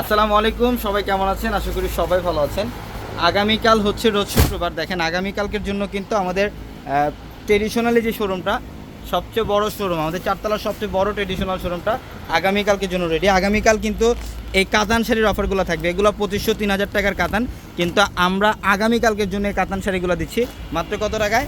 আসসালামু আলাইকুম, সবাই কেমন আছেন? আশা করি সবাই ভালো আছেন। আগামীকাল হচ্ছে রোজ শুক্রবার। দেখেন, আগামীকালকের জন্য কিন্তু আমাদের ট্রেডিশনালি যে শোরুমটা সবচেয়ে বড় শোরুম আমাদের চারতলার সবচেয়ে বড় ট্রেডিশনাল শোরুমটা আগামীকালকের জন্য রেডি আগামীকাল কিন্তু এই কাতান শাড়ির অফারগুলো থাকবে। এগুলো পঁচিশশো, তিন হাজার টাকার কাতান। কিন্তু আমরা আগামীকালকের জন্য এই কাতান শাড়িগুলো দিচ্ছি। মাত্র কত টাকায়?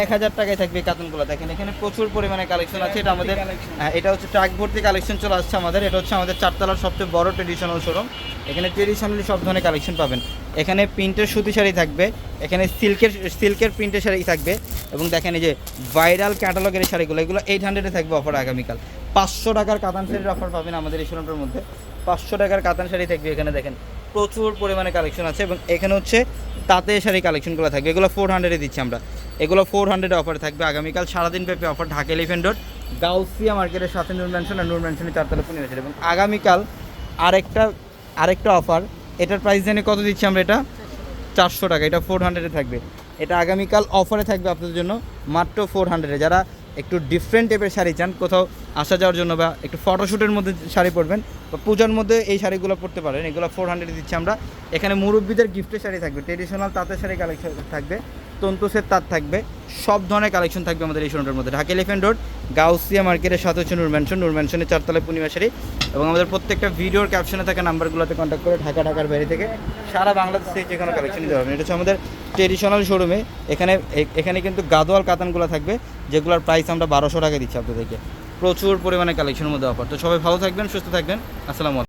এক হাজার টাকায় থাকবে এই কাতানগুলো দেখেন এখানে প্রচুর পরিমাণে কালেকশন আছে। এটা আমাদের হ্যাঁ, এটা হচ্ছে ট্রাক ভর্তি কালেকশন চলে আসছে আমাদের। এটা হচ্ছে আমাদের চারতলার সবচেয়ে বড় ট্রেডিশনাল শোরুম এখানে ট্রেডিশনালি সব ধরনের কালেকশন পাবেন। এখানে প্রিন্টের সুতি শাড়ি থাকবে। এখানে সিল্কের সিল্কের প্রিন্টের শাড়ি থাকবে। এবং দেখেন এই যে ভাইরাল ক্যাটালগের শাড়িগুলো এগুলো এইট হান্ড্রেডে থাকবে অফার আগামীকাল। পাঁচশো টাকার কাতান শাড়ির অফার পাবেন আমাদের এই শোরুমটার মধ্যে। পাঁচশো টাকার কাতান শাড়ি থাকবে এখানে দেখেন। প্রচুর পরিমাণে কালেকশন আছে এবং এখানে হচ্ছে তাঁতে শাড়ি কালেকশনগুলো থাকবে। এগুলো ফোর হান্ড্রেডে দিচ্ছি আমরা। এগুলো ফোর হান্ড্রেড অফার থাকবে। আগামীকাল সারাদিন ব্যাপী offer Dhaka Elephant Road Gausia মার্কেটের সাথে নূর ম্যানশন আর নূর ম্যানশনের চারতলা পুনে এবং আগামীকাল আরেকটা আরেকটা অফার এটার প্রাইস জানি কত দিচ্ছি আমরা এটা? চারশো টাকা, এটা ফোর হান্ড্রেডে থাকবে। এটা আগামীকাল অফারে থাকবে আপনাদের জন্য মাত্র ফোর হান্ড্রেডে যারা একটু ডিফারেন্ট টাইপের শাড়ি চান, কোথাও আসা যাওয়ার জন্য বা একটু ফটোশ্যুটের মধ্যে শাড়ি পরবেন বা পূজার মধ্যে এই শাড়িগুলো পরতে পারেন। এগুলো ফোর হান্ড্রেডে দিচ্ছি আমরা। এখানে মুরব্বীদের গিফটের শাড়ি থাকবে। ট্রেডিশনাল তাঁতের শাড়ি কালেকশন থাকবে। তন্তুসের তার থাকবে। সব ধরনের কালেকশন থাকবে আমাদের এই শোরুমটার মধ্যে। ঢাকা এলিফেন্ট রোড গাউসিয়া মার্কেটের সাথে হচ্ছে নূর ম্যানশন নূর ম্যানশনের চারতলায় পূর্ণিমা শাড়ি এবং আমাদের প্রত্যেকটা ভিডিওর ক্যাপশনে থাকা নাম্বারগুলোতে কন্ট্যাক্ট করে ঢাকা, ঢাকার বাইরে থেকে সারা বাংলাদেশ থেকে যে কোনো কালেকশন নিতে পারবেন এটা হচ্ছে আমাদের ট্রেডিশনাল শোরুমে এখানে এখানে কিন্তু গাদোয়াল কাতানগুলো থাকবে, যেগুলোর প্রাইস আমরা বারোশো টাকা দিচ্ছি আপনাদেরকে। প্রচুর পরিমাণে কালেকশনের মধ্যে অফার তো সবাই ভালো থাকবেন, সুস্থ থাকবেন। আসসালামু